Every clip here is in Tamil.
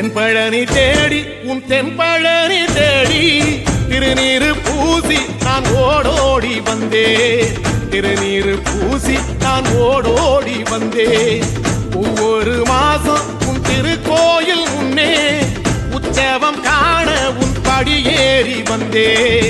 தென்பழனி தேடி உன் தென்பழனி தேடி திருநீரு பூசி நான் ஓடோடி வந்தேன் திருநீரு பூசி நான் ஓடோடி வந்தேன் ஒவ்வொரு மாசம் உன் திருக்கோயில் முன்னே உற்சவம் காண உன் படியேறி வந்தேன்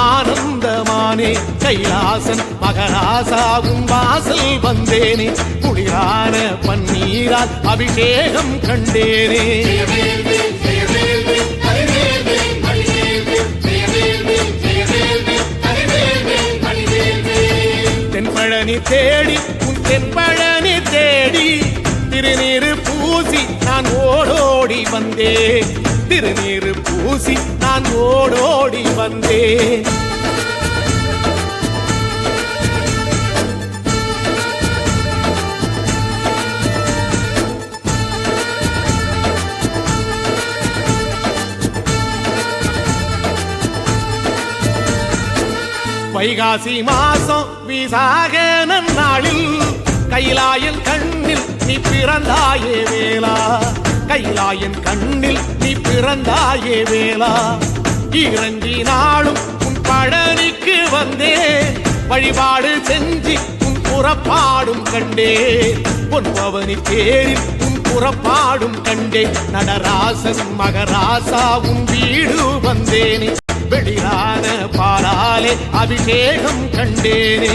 ஆனந்தமானே. கைலாசன் மகராசாவும் வாசல் வந்தேனே. குளிரான பன்னீரால் அபிஷேகம் கண்டேனே. தென்பழனி தேடி உன் தென்பழனி தேடி. திருநீரு பூசி நான் ஓடோடி வந்தேன். திருநீரு பூசி நான் ஓடோடி வந்தேன். வைகாசி மாசம் விசாக நாளில் கைலாயில் கண்ணில் நீ பிறந்தாயே வேளா. கைலாயன் கண்ணில் நீ பிறந்தாயே வேளா. இறங்கி நாளும் உன் பழனிக்கு வந்தே. வழிபாடு செஞ்சு உன் புறப்பாடும் கண்டே. பொன் பவனி தேரில் உன் புறப்பாடும் கண்டே. நடராசன் மகராசா உன் வீடு வந்தேனே. வெளியான பாலாலே அபிஷேகம் கண்டேனே.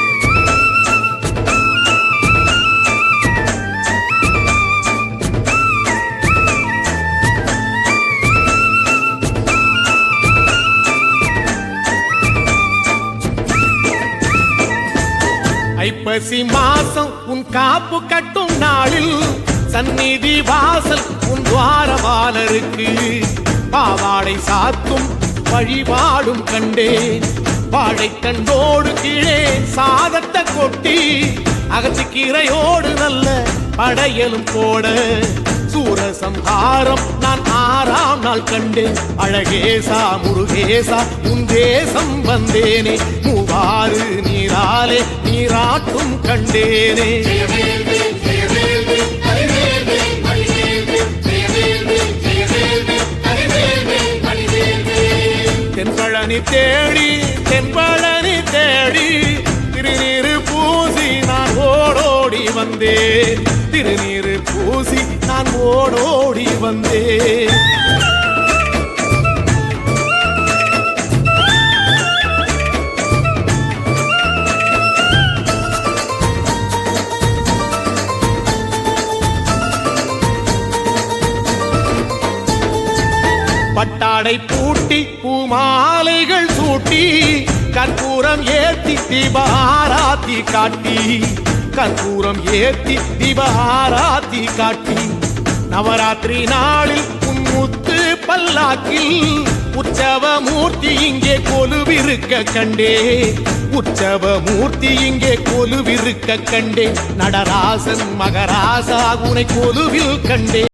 ஐப்பசி மாசம் உன் காப்பு கட்டும் நாளில் சந்நிதி வாசல் உன் துவாரவாளருக்கு பாவாடை சாத்தும் வழிபாடும் கண்டேன் வாழைத்தண்டோடு கீழே சாதத்தை கொட்டி அகத்துக்கீரையோடு நல்ல படையலும் போட. சூரசம்ஹாரம் நான் ஆறாம் நாள் கண்டேன். அழகேசா முருகேசா உன் தேசம் வந்தேனே. மூவாறு நீராலே நீராட்டும் கண்டேனே. தென்பழனி தேடி தென்பழனி தேடி திருநீரு பூசி நான் ஓடோடி வந்தேன். திருநீர் பூசி நான் ஓடோடி வந்தேன். பட்டாடை பூட்டி பூமாலைகள் சூட்டி கற்பூரம் ஏத்தி தீபாராத்தி காட்டி. கற்பூரம் ஏத்தி தீபாராத்தி காட்டி. நவராத்திரி நாளில் முத்து பல்லாக்கில் உற்சவ மூர்த்தி இங்கே கொலுவிருக்க கண்டே. உற்சவ மூர்த்தி இங்கே கொலுவிருக்க கண்டே. நடராசன் மகராசா உனை கொலுவில் கண்டே.